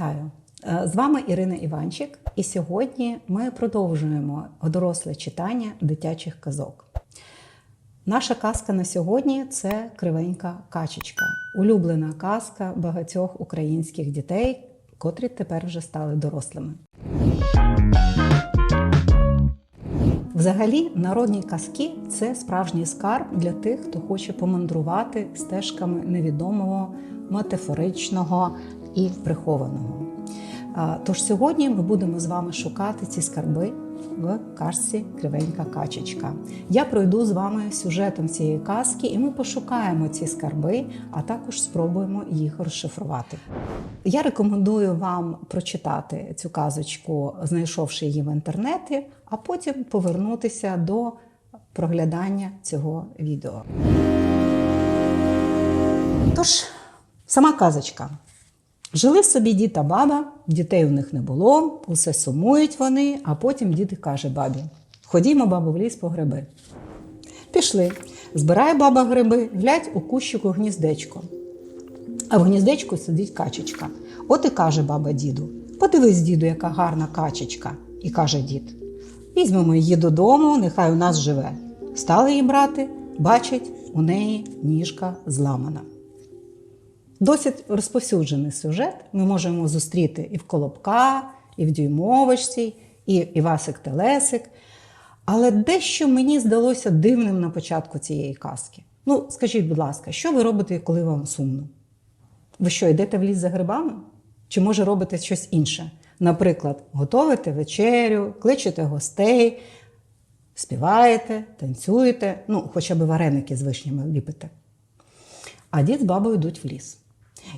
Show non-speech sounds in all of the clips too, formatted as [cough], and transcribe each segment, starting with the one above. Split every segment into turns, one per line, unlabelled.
Вітаю! Е, З вами Ірина Іванчик, і сьогодні ми продовжуємо доросле читання дитячих казок. Наша казка на сьогодні це кривенька качечка, улюблена казка багатьох українських дітей, котрі тепер вже стали дорослими. Взагалі, народні казки це справжній скарб для тих, хто хоче помандрувати стежками невідомого, метафоричного і прихованого. Тож сьогодні ми будемо з вами шукати ці скарби в казці Кривенька качечка. Я пройду з вами сюжетом цієї казки, і ми пошукаємо ці скарби, а також спробуємо їх розшифрувати. Я рекомендую вам прочитати цю казочку, знайшовши її в інтернеті, а потім повернутися до проглядання цього відео. Тож, сама казочка. Жили собі дід та баба, дітей у них не було, усе сумують вони, а потім дід каже бабі: Ходімо, бабу, в ліс по гриби. Пішли. Збирає баба гриби, глядь у кущику гніздечко. А в гніздечку сидить качечка. От і каже баба діду: Подивись, діду, яка гарна качечка. І каже дід: Візьмемо її додому, нехай у нас живе. Стали її брати, бачать, у неї ніжка зламана. Досить розповсюджений сюжет. Ми можемо зустріти і в Колобка, і в Дюймовочці, і Івасик Телесик. Але дещо мені здалося дивним на початку цієї казки. Ну, скажіть, будь ласка, що ви робите, коли вам сумно? Ви що, йдете в ліс за грибами? Чи може робите щось інше? Наприклад, готуєте вечерю, кличете гостей, співаєте, танцюєте, ну, хоча б вареники з вишнями ліпите. А дід з бабою йдуть в ліс.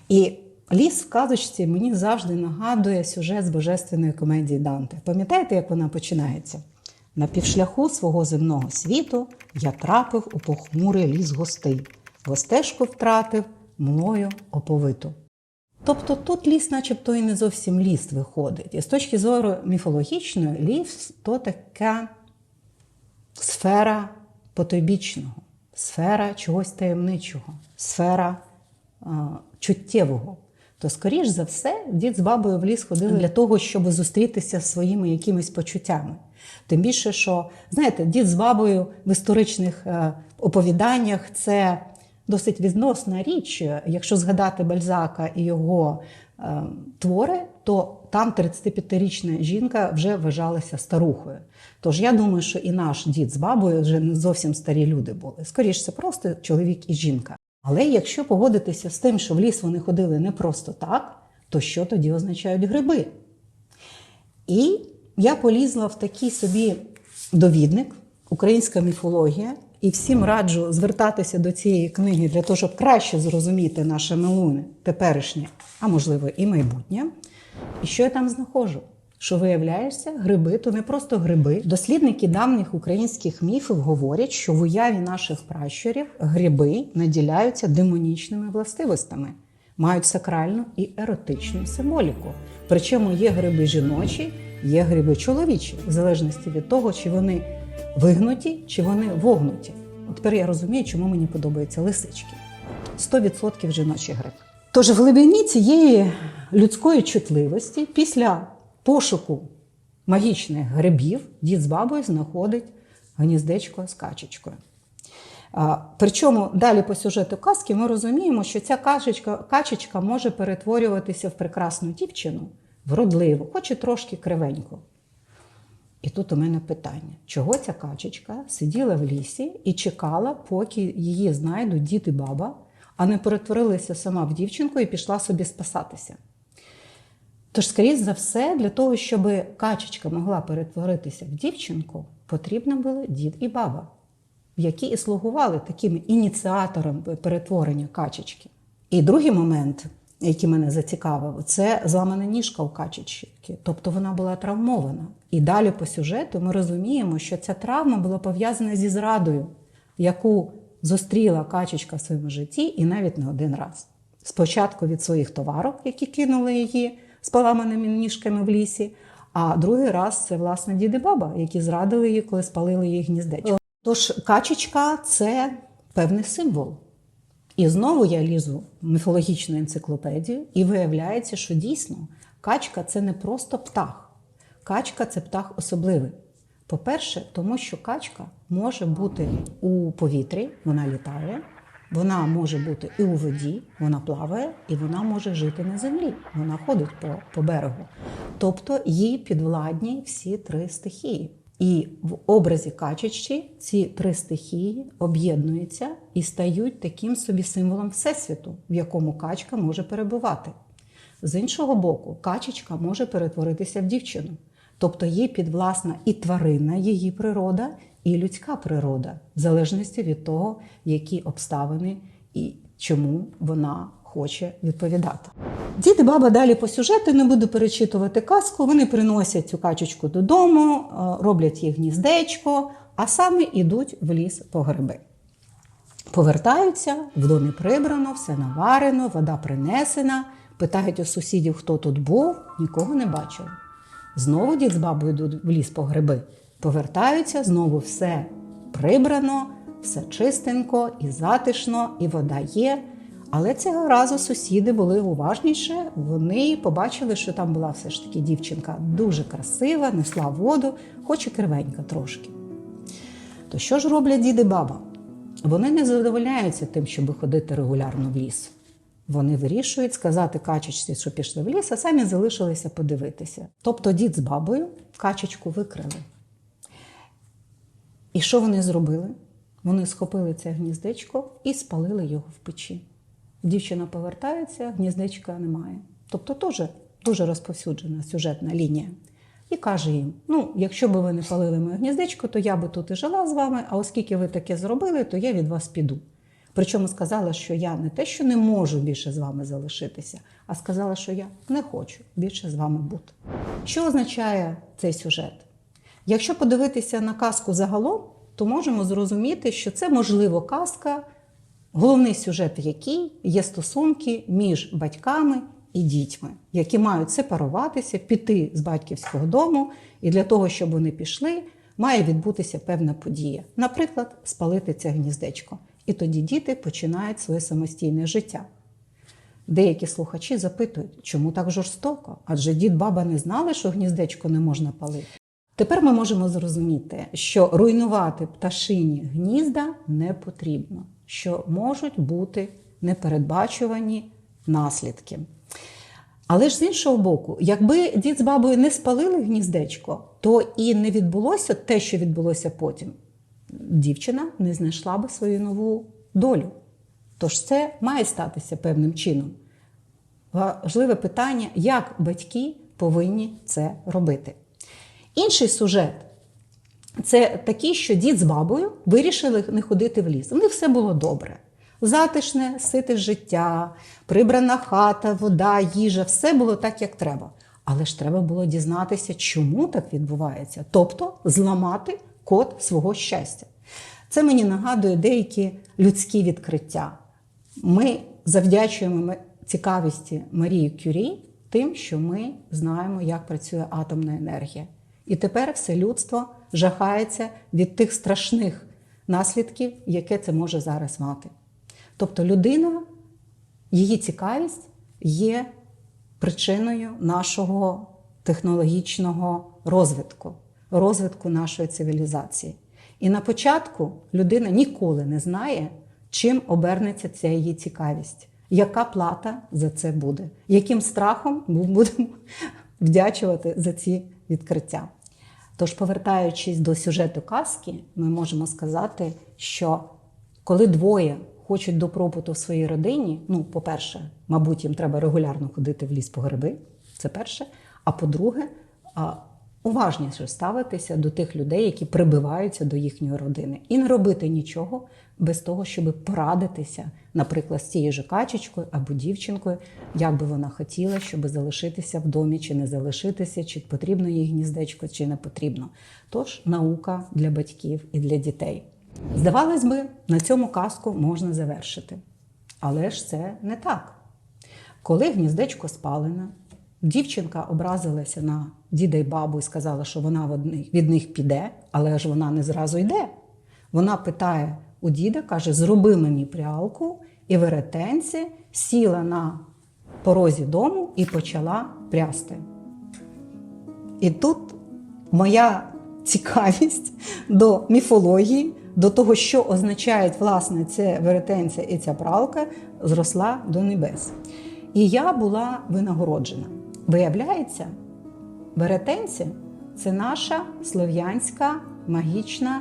І ліс в казочці мені завжди нагадує сюжет з божественної комедії Данте. Пам'ятаєте, як вона починається? На півшляху свого земного світу я трапив у похмурий ліс гостей. Гостешку втратив мною оповиту. Тобто тут ліс, начебто, і не зовсім ліс виходить. І з точки зору міфологічної, ліс то така сфера потойбічного, сфера чогось таємничого, сфера чуттєвого. То, скоріш за все, дід з бабою в ліс ходили для того, щоб зустрітися зі своїми якимись почуттями. Тим більше, що, знаєте, дід з бабою в історичних е, оповіданнях це досить відносна річ. Якщо згадати Бальзака і його е, твори, то там 35-річна жінка вже вважалася старухою. Тож я думаю, що і наш дід з бабою вже не зовсім старі люди були. Скоріше, це просто чоловік і жінка. Але якщо погодитися з тим, що в ліс вони ходили не просто так, то що тоді означають гриби? І я полізла в такий собі довідник, українська міфологія, і всім раджу звертатися до цієї книги для того, щоб краще зрозуміти наше минуле, теперішнє, а можливо і майбутнє. І що я там знаходжу? Що виявляється, гриби то не просто гриби. Дослідники давніх українських міфів говорять, що в уяві наших пращурів гриби наділяються демонічними властивостями, мають сакральну і еротичну символіку. Причому є гриби жіночі, є гриби чоловічі, в залежності від того, чи вони вигнуті, чи вони вогнуті. От тепер я розумію, чому мені подобаються лисички. 100% жіночий гриб. Тож в глибині цієї людської чутливості після пошуку магічних грибів дід з бабою знаходить гніздечко з качечкою. Причому далі по сюжету казки ми розуміємо, що ця качечка, качечка може перетворюватися в прекрасну дівчину, вродливу, хоч і трошки кривеньку. І тут у мене питання: чого ця качечка сиділа в лісі і чекала, поки її знайдуть дід і баба, а не перетворилася сама в дівчинку і пішла собі спасатися? Тож, скоріш за все, для того, щоб качечка могла перетворитися в дівчинку, потрібно були дід і баба, які і слугували такими ініціатором перетворення качечки. І другий момент, який мене зацікавив, це зламана ніжка у качечки, тобто вона була травмована. І далі по сюжету ми розуміємо, що ця травма була пов'язана зі зрадою, яку зустріла качечка в своєму житті і навіть не один раз. Спочатку від своїх товарок, які кинули її з поламаними ніжками в лісі, а другий раз це, власне, дід і баба, які зрадили її, коли спалили її гніздечко. Тож качечка це певний символ. І знову я лізу в міфологічну енциклопедію, і виявляється, що дійсно Качка це не просто птах. Качка це птах особливий. По-перше, тому що качка може бути у повітрі, вона літає, вона може бути і у воді, вона плаває, і вона може жити на землі. Вона ходить по, по берегу. Тобто їй підвладні всі три стихії. І в образі качечці ці три стихії об'єднуються і стають таким собі символом всесвіту, в якому качка може перебувати. З іншого боку, качечка може перетворитися в дівчину. Тобто їй підвласна і тваринна її природа, і людська природа, в залежності від того, які обставини і чому вона хоче відповідати. Дід і баба далі по сюжету не буду перечитувати казку. Вони приносять цю качечку додому, е, роблять їй гніздечко, а самі йдуть в ліс по гриби. Повертаються, в домі прибрано, все наварено, вода принесена. Питають у сусідів, хто тут був, нікого не бачили. Знову дід з бабою йдуть в ліс по гриби. Повертаються, знову все прибрано, все чистенько і затишно, і вода є. Але цього разу сусіди були уважніше. Вони побачили, що там була все ж таки дівчинка дуже красива, несла воду, хоч і кривенька трошки. То що ж роблять дід і баба? Вони не задовольняються тим, щоб ходити регулярно в ліс. Вони вирішують сказати качечці, що пішли в ліс, а самі залишилися подивитися. Тобто дід з бабою качечку викрили. І що вони зробили? Вони схопили це гніздечко і спалили його в печі. Дівчина повертається, гніздечка немає. Тобто теж дуже розповсюджена сюжетна лінія. І каже їм: ну, якщо б ви не палили моє гніздечко, то я би тут і жила з вами, а оскільки ви таке зробили, то я від вас піду. Причому сказала, що я не те, що не можу більше з вами залишитися, а сказала, що я не хочу більше з вами бути. Що означає цей сюжет? Якщо подивитися на казку загалом, то можемо зрозуміти, що це можливо казка, головний сюжет в якій є стосунки між батьками і дітьми, які мають сепаруватися, піти з батьківського дому, і для того, щоб вони пішли, має відбутися певна подія. Наприклад, спалити це гніздечко. І тоді діти починають своє самостійне життя. Деякі слухачі запитують, чому так жорстоко? Адже дід баба не знали, що гніздечко не можна палити. Тепер ми можемо зрозуміти, що руйнувати пташині гнізда не потрібно, що можуть бути непередбачувані наслідки. Але ж з іншого боку, якби дід з бабою не спалили гніздечко, то і не відбулося те, що відбулося потім. Дівчина не знайшла би свою нову долю. Тож це має статися певним чином. Важливе питання, як батьки повинні це робити. Інший сюжет це такий, що дід з бабою вирішили не ходити в ліс. У них все було добре. Затишне, сите життя, прибрана хата, вода, їжа, все було так, як треба. Але ж треба було дізнатися, чому так відбувається, тобто зламати код свого щастя. Це мені нагадує деякі людські відкриття. Ми завдячуємо цікавості Марії Кюрі тим, що ми знаємо, як працює атомна енергія. І тепер все людство жахається від тих страшних наслідків, яке це може зараз мати. Тобто людина, її цікавість є причиною нашого технологічного розвитку, розвитку нашої цивілізації. І на початку людина ніколи не знає, чим обернеться ця її цікавість, яка плата за це буде, яким страхом ми будемо [laughs] вдячувати за ці відкриття. Тож, повертаючись до сюжету казки, ми можемо сказати, що коли двоє хочуть добробуту в своїй родині, ну, по-перше, мабуть, їм треба регулярно ходити в ліс по гриби, це перше. А по-друге, уважніше ставитися до тих людей, які прибиваються до їхньої родини, і не робити нічого без того, щоб порадитися, наприклад, з тією ж качечкою або дівчинкою, як би вона хотіла, щоб залишитися в домі, чи не залишитися, чи потрібно їй гніздечко, чи не потрібно. Тож наука для батьків і для дітей. Здавалось би, на цьому казку можна завершити. Але ж це не так. Коли гніздечко спалене, дівчинка образилася на діда й бабу і сказала, що вона від них піде, але ж вона не зразу йде. Вона питає у діда, каже: зроби мені прялку, і веретенці сіла на порозі дому і почала прясти. І тут моя цікавість до міфології, до того, що означають власне це веретенця і ця пралка, зросла до небес. І я була винагороджена. Виявляється, веретенці це наша слов'янська магічна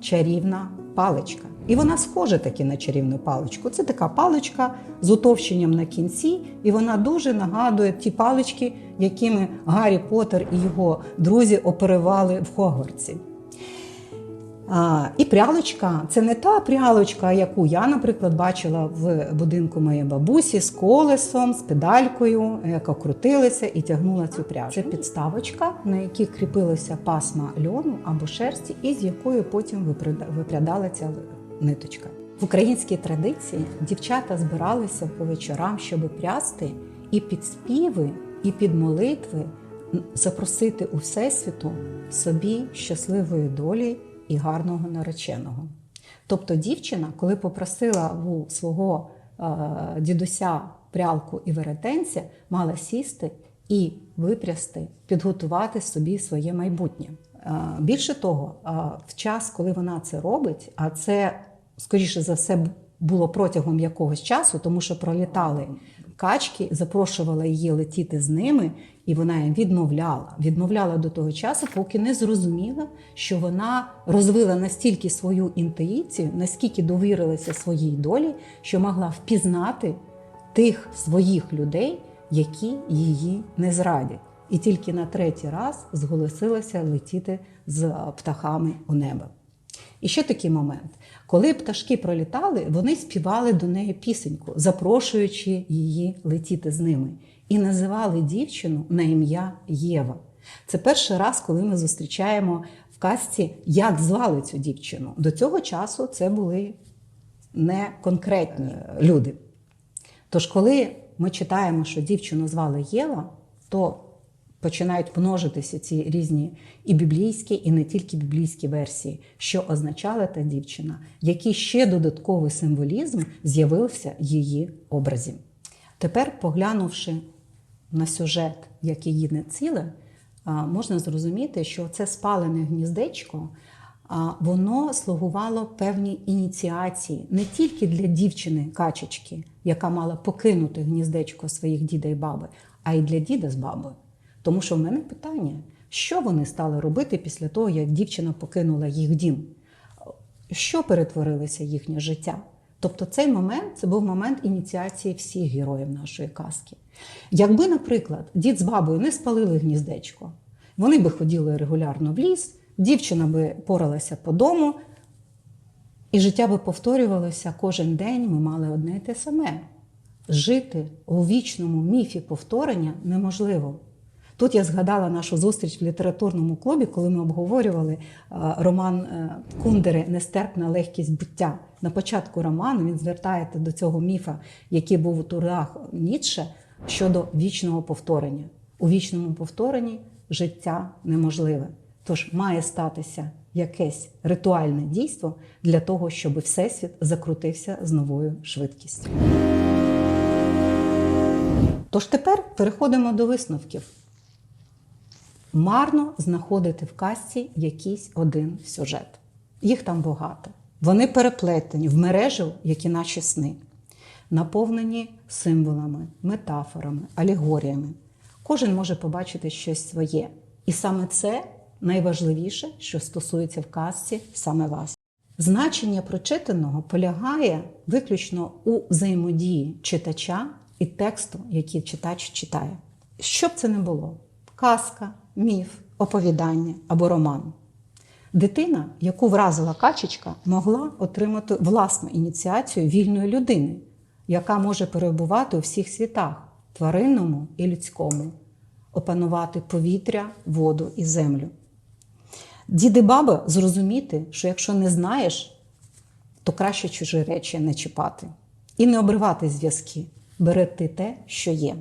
чарівна паличка. І вона схожа таки на чарівну паличку. Це така паличка з утовщенням на кінці, і вона дуже нагадує ті палички, якими Гаррі Поттер і його друзі оперували в Хогвартсі. І прялочка це не та прялочка, яку я, наприклад, бачила в будинку моєї бабусі з колесом, з педалькою, яка крутилася і тягнула цю пряжу. Це підставочка, на якій кріпилася пасма льону або шерсті, і з якою потім випряда- випрядала ця ниточка. В українській традиції дівчата збиралися по вечорам, щоб прясти, і під співи, і під молитви запросити у Всесвіту собі щасливої долі і гарного нареченого. Тобто дівчина, коли попросила у свого е, дідуся прялку і веретенця, мала сісти і випрясти, підготувати собі своє майбутнє. Е, більше того, е, в час, коли вона це робить, а це, скоріше за все, було протягом якогось часу, тому що пролітали качки, запрошувала її летіти з ними, і вона їм відмовляла. Відмовляла до того часу, поки не зрозуміла, що вона розвила настільки свою інтуїцію, наскільки довірилася своїй долі, що могла впізнати тих своїх людей, які її не зрадять. І тільки на третій раз зголосилася летіти з птахами у небо. І ще такий момент: коли пташки пролітали, вони співали до неї пісеньку, запрошуючи її летіти з ними, і називали дівчину на ім'я Єва. Це перший раз, коли ми зустрічаємо в казці, як звали цю дівчину. До цього часу це були не конкретні люди. Тож, коли ми читаємо, що дівчину звали Єва, то починають множитися ці різні і біблійські, і не тільки біблійські версії, що означала та дівчина, який ще додатковий символізм з'явився в її образі. Тепер, поглянувши на сюжет, як її не ціле, можна зрозуміти, що це спалене гніздечко. Воно слугувало певній ініціації не тільки для дівчини качечки, яка мала покинути гніздечко своїх діда і баби, а й для діда з бабою. Тому що в мене питання, що вони стали робити після того, як дівчина покинула їх дім? Що перетворилося їхнє життя? Тобто цей момент це був момент ініціації всіх героїв нашої казки. Якби, наприклад, дід з бабою не спалили гніздечко, вони би ходили регулярно в ліс, дівчина би поралася по дому, і життя би повторювалося кожен день. Ми мали одне і те саме. Жити у вічному міфі повторення неможливо. Тут я згадала нашу зустріч в літературному клубі, коли ми обговорювали е, роман е, Кундери Нестерпна легкість буття. На початку роману він звертається до цього міфа, який був у турах Ніцше, щодо вічного повторення. У вічному повторенні життя неможливе. Тож має статися якесь ритуальне дійство для того, щоб Всесвіт закрутився з новою швидкістю. Тож тепер переходимо до висновків. Марно знаходити в казці якийсь один сюжет. Їх там багато. Вони переплетені в мережу, як і наші сни, наповнені символами, метафорами, алегоріями. Кожен може побачити щось своє. І саме це найважливіше, що стосується в казці саме вас. Значення прочитаного полягає виключно у взаємодії читача і тексту, який читач читає. Що б це не було: казка, міф, оповідання або роман. Дитина, яку вразила качечка, могла отримати власну ініціацію вільної людини, яка може перебувати у всіх світах тваринному і людському, опанувати повітря, воду і землю. Діди баба зрозуміти, що якщо не знаєш, то краще чужі речі не чіпати. І не обривати зв'язки, берегти те, що є.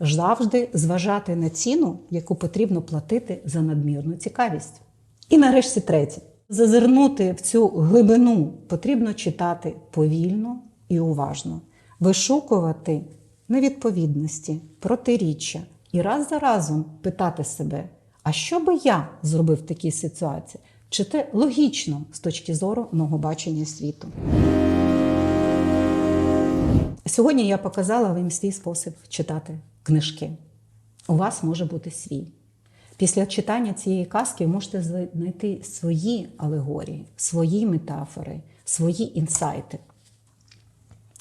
Завжди зважати на ціну, яку потрібно платити за надмірну цікавість. І нарешті третє. Зазирнути в цю глибину потрібно читати повільно і уважно, вишукувати невідповідності, протиріччя і раз за разом питати себе, а що би я зробив в такій ситуації? Чи це логічно з точки зору мого бачення світу? Сьогодні я показала вам свій спосіб читати книжки. У вас може бути свій. Після читання цієї казки ви можете знайти свої алегорії, свої метафори, свої інсайти.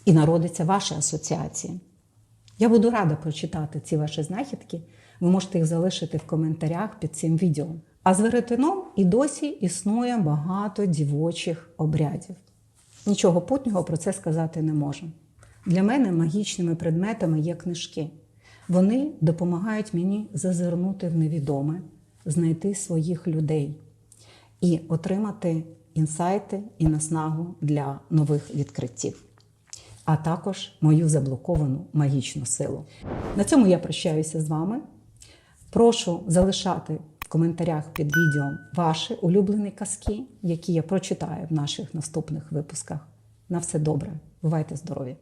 І народиться ваша асоціація. Я буду рада прочитати ці ваші знахідки. Ви можете їх залишити в коментарях під цим відео. А з веретеном і досі існує багато дівочих обрядів. Нічого путнього про це сказати не можу. Для мене магічними предметами є книжки. Вони допомагають мені зазирнути в невідоме, знайти своїх людей і отримати інсайти і наснагу для нових відкриттів, а також мою заблоковану магічну силу. На цьому я прощаюся з вами. Прошу залишати в коментарях під відео ваші улюблені казки, які я прочитаю в наших наступних випусках. На все добре. Бувайте здорові!